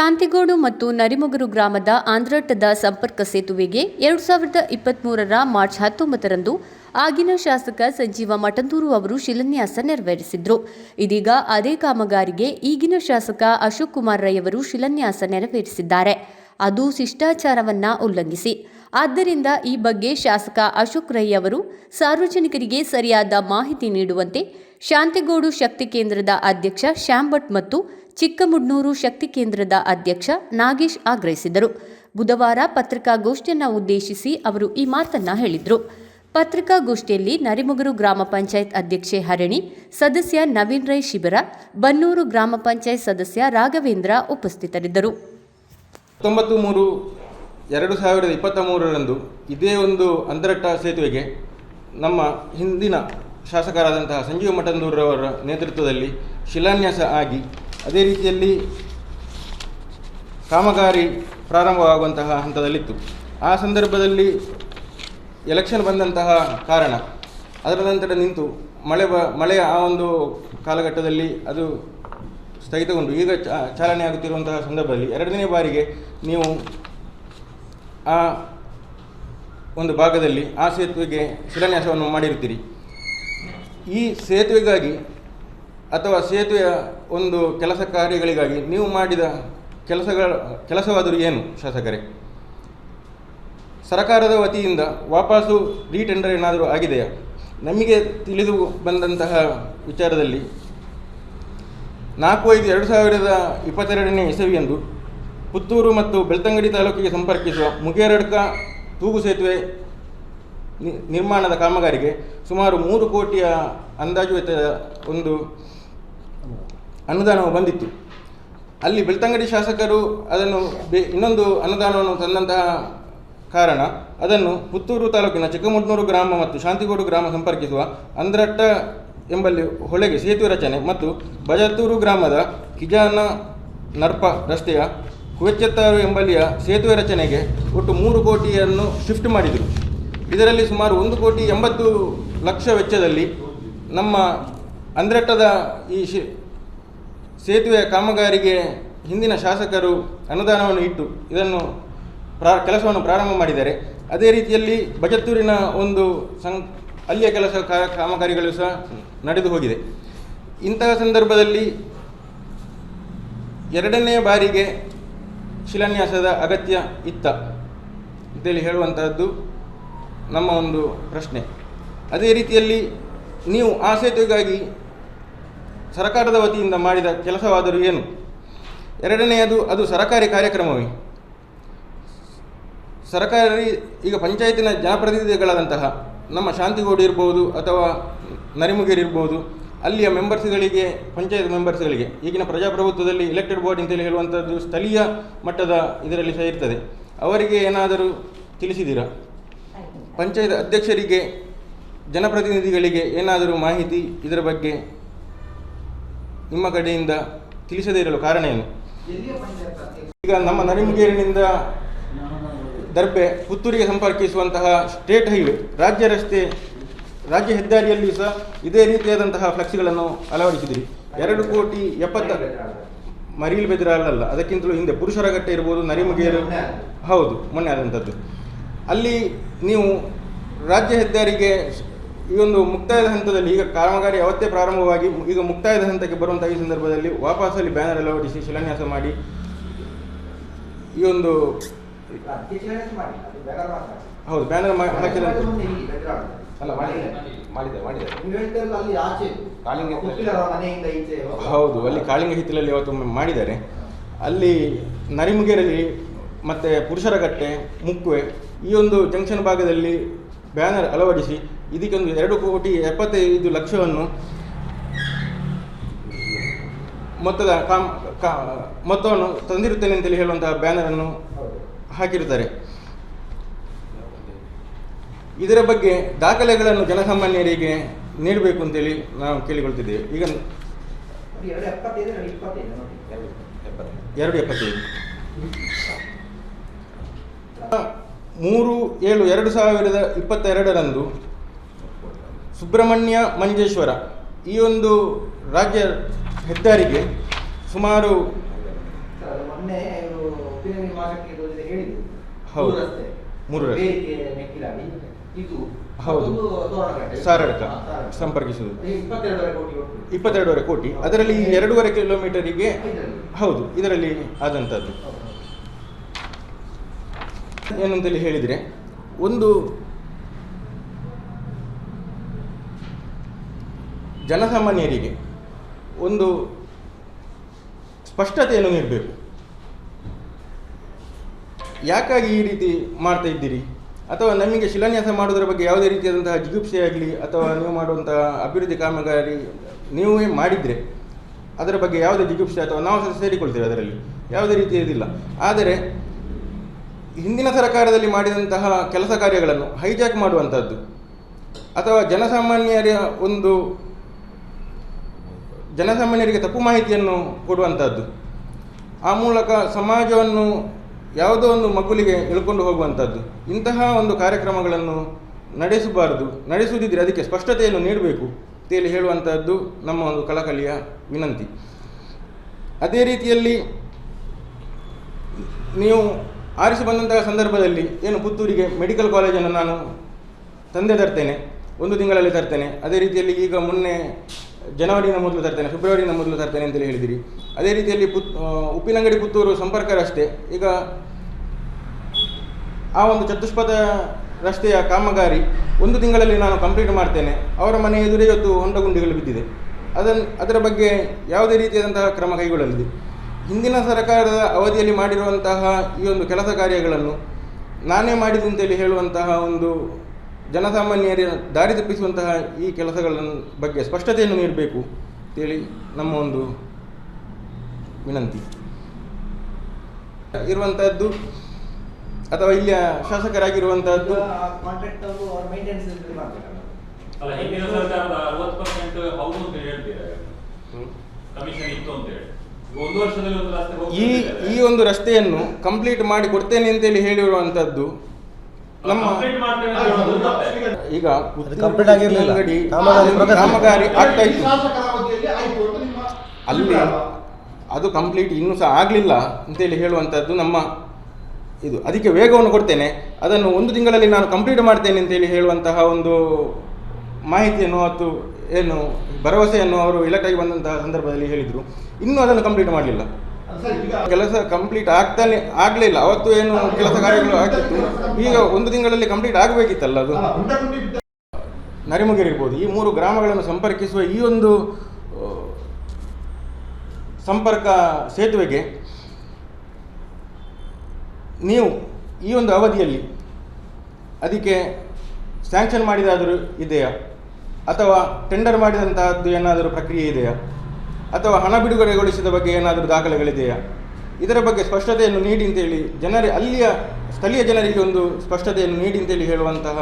ಶಾಂತಿಗೋಡು ಮತ್ತು ನರಿಮೊಗರು ಗ್ರಾಮದ ಆಂಧ್ರಟ್ಟದ ಸಂಪರ್ಕ ಸೇತುವೆಗೆ ಎರಡು ಸಾವಿರದ ಇಪ್ಪತ್ತ್ಮೂರರ ಮಾರ್ಚ್ ಹತ್ತೊಂಬತ್ತರಂದು ಆಗಿನ ಶಾಸಕ ಸಂಜೀವ ಮಠಂದೂರು ಅವರು ಶಿಲಾನ್ಯಾಸ ನೆರವೇರಿಸಿದ್ರು. ಇದೀಗ ಅದೇ ಕಾಮಗಾರಿಗೆ ಈಗಿನ ಶಾಸಕ ಅಶೋಕ್ ಕುಮಾರ್ ರೈ ಅವರು ಶಿಲಾನ್ಯಾಸ ನೆರವೇರಿಸಿದ್ದಾರೆ. ಅದು ಶಿಷ್ಟಾಚಾರವನ್ನ ಉಲ್ಲಂಘಿಸಿ. ಆದ್ದರಿಂದ ಈ ಬಗ್ಗೆ ಶಾಸಕ ಅಶೋಕ್ ರೈ ಅವರು ಸಾರ್ವಜನಿಕರಿಗೆ ಸರಿಯಾದ ಮಾಹಿತಿ ನೀಡುವಂತೆ ಶಾಂತಿಗೋಡು ಶಕ್ತಿ ಕೇಂದ್ರದ ಅಧ್ಯಕ್ಷ ಶ್ಯಾಮ್ ಭಟ್ ಮತ್ತು ಚಿಕ್ಕಮುಡ್ನೂರು ಶಕ್ತಿ ಕೇಂದ್ರದ ಅಧ್ಯಕ್ಷ ನಾಗೇಶ್ ಆಗ್ರಹಿಸಿದರು. ಬುಧವಾರ ಪತ್ರಿಕಾಗೋಷ್ಠಿಯನ್ನು ಉದ್ದೇಶಿಸಿ ಅವರು ಈ ಮಾತನ್ನ ಹೇಳಿದರು. ಪತ್ರಿಕಾಗೋಷ್ಠಿಯಲ್ಲಿ ನರಿಮುಗರು ಗ್ರಾಮ ಪಂಚಾಯತ್ ಅಧ್ಯಕ್ಷೆ ಹರಣಿ, ಸದಸ್ಯ ನವೀನ್ ರೈ ಶಿಬಿರ, ಬನ್ನೂರು ಗ್ರಾಮ ಪಂಚಾಯತ್ ಸದಸ್ಯ ರಾಘವೇಂದ್ರ ಉಪಸ್ಥಿತರಿದ್ದರು. ಎರಡು ಸಾವಿರದ ಇಪ್ಪತ್ತ ಮೂರರಂದು ಇದೇ ಒಂದು ಅಂತರಟ್ಟ ಸೇತುವೆಗೆ ನಮ್ಮ ಹಿಂದಿನ ಶಾಸಕರಾದಂತಹ ಸಂಜೀವ ಮಠಂದೂರವರ ನೇತೃತ್ವದಲ್ಲಿ ಶಿಲಾನ್ಯಾಸ ಆಗಿ ಅದೇ ರೀತಿಯಲ್ಲಿ ಕಾಮಗಾರಿ ಪ್ರಾರಂಭವಾಗುವಂತಹ ಹಂತದಲ್ಲಿತ್ತು. ಆ ಸಂದರ್ಭದಲ್ಲಿ ಎಲೆಕ್ಷನ್ ಬಂದಂತಹ ಕಾರಣ, ಅದರ ನಂತರ ನಿಂತು ಮಳೆ ಬ, ಮಳೆಯ ಆ ಒಂದು ಕಾಲಘಟ್ಟದಲ್ಲಿ ಅದು ಸ್ಥಗಿತಗೊಂಡು ಈಗ ಚಾಲನೆ ಆಗುತ್ತಿರುವಂತಹ ಸಂದರ್ಭದಲ್ಲಿ ಎರಡನೇ ಬಾರಿಗೆ ನೀವು ಆ ಒಂದು ಭಾಗದಲ್ಲಿ ಆ ಸೇತುವೆಗೆ ಶಿಲಾನ್ಯಾಸವನ್ನು ಮಾಡಿರುತ್ತೀರಿ. ಈ ಸೇತುವೆಗಾಗಿ ಅಥವಾ ಸೇತುವೆಯ ಒಂದು ಕೆಲಸ ಕಾರ್ಯಗಳಿಗಾಗಿ ನೀವು ಮಾಡಿದ ಕೆಲಸಗಳ ಕೆಲಸವಾದರೂ ಏನು, ಶಾಸಕರೇ? ಸರ್ಕಾರದ ವತಿಯಿಂದ ವಾಪಸ್ಸು ರೀಟೆಂಡರ್ ಏನಾದರೂ ಆಗಿದೆಯಾ? ನಮಗೆ ತಿಳಿದು ಬಂದಂತಹ ವಿಚಾರದಲ್ಲಿ ನಾಲ್ಕು ಐದು ಎರಡು ಸಾವಿರದ ಇಪ್ಪತ್ತೆರಡನೇ ಇಸವಿಯಂದು ಪುತ್ತೂರು ಮತ್ತು ಬೆಳ್ತಂಗಡಿ ತಾಲೂಕಿಗೆ ಸಂಪರ್ಕಿಸುವ ಮುಗೇರಡ್ಕ ತೂಗು ಸೇತುವೆ ನಿರ್ಮಾಣದ ಕಾಮಗಾರಿಗೆ ಸುಮಾರು ಮೂರು ಕೋಟಿಯ ಅಂದಾಜು ಒಂದು ಅನುದಾನವು ಬಂದಿತ್ತು. ಅಲ್ಲಿ ಬೆಳ್ತಂಗಡಿ ಶಾಸಕರು ಅದನ್ನು ಬೆ ಇನ್ನೊಂದು ಅನುದಾನವನ್ನು ತಂದಂತಹ ಕಾರಣ ಅದನ್ನು ಪುತ್ತೂರು ತಾಲೂಕಿನ ಚಿಕ್ಕಮುಡ್ನೂರು ಗ್ರಾಮ ಮತ್ತು ಶಾಂತಿಗೋಡು ಗ್ರಾಮ ಸಂಪರ್ಕಿಸುವ ಅಂದ್ರಟ್ಟ ಎಂಬಲ್ಲಿ ಹೊಳೆಗೆ ಸೇತುವೆ ರಚನೆ ಮತ್ತು ಬಜತ್ತೂರು ಗ್ರಾಮದ ಕಿಜಾನ ನರ್ಪ ರಸ್ತೆಯ ಕುವೆಚ್ಚತ್ತಾರು ಎಂಬಲ್ಲಿಯ ಸೇತುವೆ ರಚನೆಗೆ ಒಟ್ಟು ಮೂರು ಕೋಟಿಯನ್ನು ಶಿಫ್ಟ್ ಮಾಡಿದರು. ಇದರಲ್ಲಿ ಸುಮಾರು ಒಂದು ಕೋಟಿ ಎಂಬತ್ತು ಲಕ್ಷ ವೆಚ್ಚದಲ್ಲಿ ನಮ್ಮ ಅಂದ್ರಟ್ಟದ ಈ ಶಿ ಸೇತುವೆ ಕಾಮಗಾರಿಗೆ ಹಿಂದಿನ ಶಾಸಕರು ಅನುದಾನವನ್ನು ಇಟ್ಟು ಇದನ್ನು ಪ್ರಾ ಕೆಲಸವನ್ನು ಪ್ರಾರಂಭ ಮಾಡಿದ್ದಾರೆ. ಅದೇ ರೀತಿಯಲ್ಲಿ ಬಜತ್ತೂರಿನ ಒಂದು ಸಂ ಅಲ್ಲಿಯ ಕೆಲಸ ಕಾಮಗಾರಿಗಳು ಸಹ ನಡೆದು ಹೋಗಿದೆ. ಇಂತಹ ಸಂದರ್ಭದಲ್ಲಿ ಎರಡನೇ ಬಾರಿಗೆ ಶಿಲಾನ್ಯಾಸದ ಅಗತ್ಯ ಇತ್ತ ಅಂತೇಳಿ ಹೇಳುವಂತಹದ್ದು ನಮ್ಮ ಒಂದು ಪ್ರಶ್ನೆ. ಅದೇ ರೀತಿಯಲ್ಲಿ ನೀವು ಆ ಸೇತುವೆಗಾಗಿ ಸರ್ಕಾರದ ವತಿಯಿಂದ ಮಾಡಿದ ಕೆಲಸವಾದರೂ ಏನು? ಎರಡನೆಯದು, ಅದು ಸರಕಾರಿ ಕಾರ್ಯಕ್ರಮವೇ? ಸರಕಾರಿ, ಈಗ ಪಂಚಾಯತಿನ ಜನಪ್ರತಿನಿಧಿಗಳಾದಂತಹ ನಮ್ಮ ಶಾಂತಿಗೋಡಿ ಇರ್ಬೋದು ಅಥವಾ ನರಿಮುಗೇರಿ ಇರ್ಬೋದು ಅಲ್ಲಿಯ ಮೆಂಬರ್ಸ್ಗಳಿಗೆ, ಪಂಚಾಯತ್ ಮೆಂಬರ್ಸ್ಗಳಿಗೆ, ಈಗಿನ ಪ್ರಜಾಪ್ರಭುತ್ವದಲ್ಲಿ ಎಲೆಕ್ಟೆಡ್ ಬೋರ್ಡ್ ಅಂತೇಳಿ ಹೇಳುವಂಥದ್ದು ಸ್ಥಳೀಯ ಮಟ್ಟದ ಇದರಲ್ಲಿ ಸಹ ಇರ್ತದೆ. ಅವರಿಗೆ ಏನಾದರೂ ತಿಳಿಸಿದ್ದೀರಾ? ಪಂಚಾಯತ್ ಅಧ್ಯಕ್ಷರಿಗೆ, ಜನಪ್ರತಿನಿಧಿಗಳಿಗೆ ಏನಾದರೂ ಮಾಹಿತಿ ಇದರ ಬಗ್ಗೆ ನಿಮ್ಮ ಕಡೆಯಿಂದ ತಿಳಿಸದೇ ಇರಲು ಕಾರಣ ಏನು? ಈಗ ನಮ್ಮ ನರಿಮಗೇರಿನಿಂದ ದರ್ಬೆ ಪುತ್ತೂರಿಗೆ ಸಂಪರ್ಕಿಸುವಂತಹ ಸ್ಟೇಟ್ ಹೈವೇ, ರಾಜ್ಯ ರಸ್ತೆ ರಾಜ್ಯ ಹೆದ್ದಾರಿಯಲ್ಲಿ ಸಹ ಇದೇ ರೀತಿಯಾದಂತಹ ಫ್ಲೆಕ್ಸ್ಗಳನ್ನು ಅಳವಡಿಸಿದಿರಿ ಎರಡು ಕೋಟಿ ಎಪ್ಪತ್ತ ಮರೀಲ್ ಬೆದರಲ್ಲ ಅದಕ್ಕಿಂತಲೂ ಹಿಂದೆ ಪುರುಷರ ಗಟ್ಟೆ ಇರ್ಬೋದು ನರಿಮುಗೇರು ಹೌದು ಮೊನ್ನೆ ಆದಂಥದ್ದು ಅಲ್ಲಿ ನೀವು ರಾಜ್ಯ ಹೆದ್ದಾರಿಗೆ ಈ ಒಂದು ಮುಕ್ತಾಯದ ಹಂತದಲ್ಲಿ ಈಗ ಕಾಮಗಾರಿ ಅವತ್ತೇ ಪ್ರಾರಂಭವಾಗಿ ಈಗ ಮುಕ್ತಾಯದ ಹಂತಕ್ಕೆ ಬರುವಂತಹ ಈ ಸಂದರ್ಭದಲ್ಲಿ ವಾಪಸಲ್ಲಿ ಬ್ಯಾನರ್ ಅಳವಡಿಸಿ ಶಿಲಾನ್ಯಾಸ ಮಾಡಿ ಈ ಒಂದು ಹೌದು ಬ್ಯಾನರ್ ಹಾಕಿದ ಅಲ್ಲ ಮಾಡಿದೆ ಮಾಡಿದೆ ಮಾಡಿದೆ ಕಾಳಿಂಗ ಹೌದು ಅಲ್ಲಿ ಕಾಳಿಂಗ ಹಿತ್ತಲಲ್ಲಿ ಅವತ್ತು ಮಾಡಿದ್ದಾರೆ. ಅಲ್ಲಿ ನರಿಮುಗೇರಲ್ಲಿ ಮತ್ತು ಪುರುಷರಗಟ್ಟೆ ಮುಕ್ಕುವೆ ಈ ಒಂದು ಜಂಕ್ಷನ್ ಭಾಗದಲ್ಲಿ ಬ್ಯಾನರ್ ಅಳವಡಿಸಿ ಇದಕ್ಕೊಂದು ಎರಡು ಕೋಟಿ ಎಪ್ಪತ್ತೈದು ಲಕ್ಷವನ್ನು ಮೊತ್ತದ ಕಾಮ್ ಕಾ ಮೊತ್ತವನ್ನು ತಂದಿರುತ್ತೇನೆ ಅಂತೇಳಿ ಹೇಳುವಂತಹ ಬ್ಯಾನರನ್ನು ಹಾಕಿರುತ್ತಾರೆ. ಇದರ ಬಗ್ಗೆ ದಾಖಲೆಗಳನ್ನು ಜನಸಾಮಾನ್ಯರಿಗೆ ನೀಡಬೇಕು ಅಂತೇಳಿ ನಾವು ಕೇಳಿಕೊಳ್ತಿದ್ದೇವೆ. ಈಗ ಎರಡು ಎಪ್ಪತ್ತೈದು ಮೂರು ಏಳು ಎರಡು ಸಾವಿರದ ಇಪ್ಪತ್ತೆರಡರಂದು ಸುಬ್ರಹ್ಮಣ್ಯ ಮಂಜೇಶ್ವರ ಈ ಒಂದು ರಾಜ್ಯ ಹೆದ್ದಾರಿಗೆ ಸುಮಾರು ಹೌದು. ಮೂರು ರಸ್ತೆ. ಹೌದು. ಸಾರಡ್ಕ. ಸಂಪರ್ಕಿಸುವುದು. ಇಪ್ಪತ್ತೆರಡೂವರೆ ಕೋಟಿ ಅದರಲ್ಲಿ ಈ ಎರಡೂವರೆ ಕಿಲೋಮೀಟರಿಗೆ. ಹೌದು ಇದರಲ್ಲಿ ಆದಂಥದ್ದು. ಏನಂತೇಳಿ ಹೇಳಿದರೆ ಒಂದು ಜನಸಾಮಾನ್ಯರಿಗೆ ಒಂದು ಸ್ಪಷ್ಟತೆಯನ್ನು ನೀಡಬೇಕು. ಯಾಕಾಗಿ ಈ ರೀತಿ ಮಾಡ್ತಾ ಇದ್ದೀರಿ? ಅಥವಾ ನಮಗೆ ಶಿಲಾನ್ಯಾಸ ಮಾಡುವುದರ ಬಗ್ಗೆ ಯಾವುದೇ ರೀತಿಯಾದಂತಹ ಜಿಗುಪ್ಸೆ ಆಗಲಿ ಅಥವಾ ನೀವು ಮಾಡುವಂತಹ ಅಭಿವೃದ್ಧಿ ಕಾಮಗಾರಿ ನೀವೇ ಮಾಡಿದರೆ ಅದರ ಬಗ್ಗೆ ಯಾವುದೇ ಜಿಗುಪ್ಸೆ ಅಥವಾ ನಾವು ಸಹ ಸೇರಿಕೊಳ್ತೇವೆ ಅದರಲ್ಲಿ. ಯಾವುದೇ ರೀತಿಯದಿಲ್ಲ ಆದರೆ ಹಿಂದಿನ ಸರ್ಕಾರದಲ್ಲಿ ಮಾಡಿದಂತಹ ಕೆಲಸ ಕಾರ್ಯಗಳನ್ನು ಹೈಜಾಕ್ ಮಾಡುವಂಥದ್ದು ಅಥವಾ ಜನಸಾಮಾನ್ಯರ ಒಂದು ಜನಸಾಮಾನ್ಯರಿಗೆ ತಪ್ಪು ಮಾಹಿತಿಯನ್ನು ಕೊಡುವಂಥದ್ದು ಆ ಮೂಲಕ ಸಮಾಜವನ್ನು ಯಾವುದೋ ಒಂದು ಮಗುಲಿಗೆ ಎಳ್ಕೊಂಡು ಹೋಗುವಂಥದ್ದು. ಇಂತಹ ಒಂದು ಕಾರ್ಯಕ್ರಮಗಳನ್ನು ನಡೆಸಬಾರದು. ನಡೆಸುವುದಿದ್ರೆ ಅದಕ್ಕೆ ಸ್ಪಷ್ಟತೆಯನ್ನು ನೀಡಬೇಕು. ಅಂತೇಳಿ ಹೇಳುವಂಥದ್ದು ನಮ್ಮ ಒಂದು ಕಳಕಳಿಯ ವಿನಂತಿ. ಅದೇ ರೀತಿಯಲ್ಲಿ ನೀವು ಆರಿಸಿ ಬಂದಂತಹ ಸಂದರ್ಭದಲ್ಲಿ ಏನು ಪುತ್ತೂರಿಗೆ ಮೆಡಿಕಲ್ ಕಾಲೇಜನ್ನು ನಾನು ತಂದೆ ತರ್ತೇನೆ, ಒಂದು ತಿಂಗಳಲ್ಲಿ ತರ್ತೇನೆ. ಅದೇ ರೀತಿಯಲ್ಲಿ ಈಗ ಮೊನ್ನೆ ಜನವರಿನ ಮೊದಲು ತರ್ತೇನೆ ಫೆಬ್ರವರಿನ ಮೊದಲು ತರ್ತೇನೆ ಅಂತೇಳಿ ಹೇಳಿದಿರಿ. ಅದೇ ರೀತಿಯಲ್ಲಿ ಪುತ್ ಉಪ್ಪಿನಂಗಡಿ ಪುತ್ತೂರು ಸಂಪರ್ಕ ರಸ್ತೆ ಈಗ ಆ ಒಂದು ಚತುಷ್ಪಥ ರಸ್ತೆಯ ಕಾಮಗಾರಿ ಒಂದು ತಿಂಗಳಲ್ಲಿ ನಾನು ಕಂಪ್ಲೀಟ್ ಮಾಡ್ತೇನೆ. ಅವರ ಮನೆ ಎದುರೇ ಇವತ್ತು ಹೊಂಡ ಗುಂಡಿಗಳು ಬಿದ್ದಿದೆ. ಅದನ್ನು ಅದರ ಬಗ್ಗೆ ಯಾವುದೇ ರೀತಿಯಾದಂತಹ ಕ್ರಮ ಕೈಗೊಳ್ಳಲಿದೆ. ಹಿಂದಿನ ಸರ್ಕಾರದ ಅವಧಿಯಲ್ಲಿ ಮಾಡಿರುವಂತಹ ಈ ಒಂದು ಕೆಲಸ ಕಾರ್ಯಗಳನ್ನು ನಾನೇ ಮಾಡಿದ್ದು ಅಂತೇಳಿ ಹೇಳುವಂತಹ ಒಂದು ಜನಸಾಮಾನ್ಯರ ದಾರಿ ತಪ್ಪಿಸುವಂತಹ ಈ ಕೆಲಸಗಳ ಬಗ್ಗೆ ಸ್ಪಷ್ಟತೆಯನ್ನು ನೀಡಬೇಕು ಅಂತೇಳಿ ನಮ್ಮ ಒಂದು ವಿನಂತಿ. ಇರುವಂತಹದ್ದು ಅಥವಾ ಇಲ್ಲಿಯ ಶಾಸಕರಾಗಿರುವಂತಹದ್ದು ಈ. ಈ ಒಂದು ರಸ್ತೆಯನ್ನು ಕಂಪ್ಲೀಟ್ ಮಾಡಿ ಕೊಡ್ತೇನೆ ಅಂತೇಳಿ ಹೇಳಿರುವಂತಹದ್ದು ನಮ್ಮ. ಈಗ ಕಂಪ್ಲೀಟ್ ಆಗಿರಲಿಲ್ಲ. ಅಂಗಡಿ ಕಾಮಗಾರಿ ಕಾಮಗಾರಿ ಆಗ್ತಾ ಇತ್ತು ಶಾಸಕರ ಅವಧಿಯಲ್ಲಿ ಆಯ್ತು ಅಂತ ನಿಮ್ಮ ಅಲ್ಲಿ ಅದು ಕಂಪ್ಲೀಟ್ ಇನ್ನೂ ಸಹ ಆಗಲಿಲ್ಲ ಅಂತೇಳಿ ಹೇಳುವಂಥದ್ದು ನಮ್ಮ ಇದು. ಅದಕ್ಕೆ ವೇಗವನ್ನು ಕೊಡ್ತೇನೆ. ಅದನ್ನು ಒಂದು ತಿಂಗಳಲ್ಲಿ ನಾನು ಕಂಪ್ಲೀಟ್ ಮಾಡ್ತೇನೆ ಅಂತೇಳಿ ಹೇಳುವಂತಹ ಒಂದು ಮಾಹಿತಿಯನ್ನು ಮತ್ತು ಏನು ಭರವಸೆಯನ್ನು ಅವರು ಇಲಾಖೆಗೆ ಬಂದಂತಹ ಸಂದರ್ಭದಲ್ಲಿ ಹೇಳಿದರು. ಇನ್ನೂ ಅದನ್ನು ಕಂಪ್ಲೀಟ್ ಮಾಡಲಿಲ್ಲ. ಕೆಲಸ ಕಂಪ್ಲೀಟ್ ಆಗ್ತಾನೆ, ಆಗಲಿಲ್ಲ. ಅವತ್ತು ಏನು ಕೆಲಸ ಕಾರ್ಯಗಳು ಆಗಿತ್ತು ಈಗ ಒಂದು ತಿಂಗಳಲ್ಲಿ ಕಂಪ್ಲೀಟ್ ಆಗಬೇಕಿತ್ತಲ್ಲ ಅದು? ಇರ್ಬೋದು. ಈ ಮೂರು ಗ್ರಾಮಗಳನ್ನು ಸಂಪರ್ಕಿಸುವ ಈ ಒಂದು ಸಂಪರ್ಕ ಸೇತುವೆಗೆ ನೀವು ಈ ಒಂದು ಅವಧಿಯಲ್ಲಿ ಅದಕ್ಕೆ ಸ್ಯಾಂಕ್ಷನ್ ಮಾಡಿದಾದರೂ ಇದೆಯಾ? ಅಥವಾ ಟೆಂಡರ್ ಮಾಡಿದಂತಹದ್ದು ಏನಾದರೂ ಪ್ರಕ್ರಿಯೆ ಇದೆಯಾ? ಅಥವಾ ಹಣ ಬಿಡುಗಡೆಗೊಳಿಸಿದ ಬಗ್ಗೆ ಏನಾದರೂ ದಾಖಲೆಗಳಿದೆಯಾ? ಇದರ ಬಗ್ಗೆ ಸ್ಪಷ್ಟತೆಯನ್ನು ನೀಡಿ ಅಂತೇಳಿ ಜನರ ಅಲ್ಲಿಯ ಸ್ಥಳೀಯ ಜನರಿಗೆ ಒಂದು ಸ್ಪಷ್ಟತೆಯನ್ನು ನೀಡಿ ಅಂತೇಳಿ ಹೇಳುವಂತಹ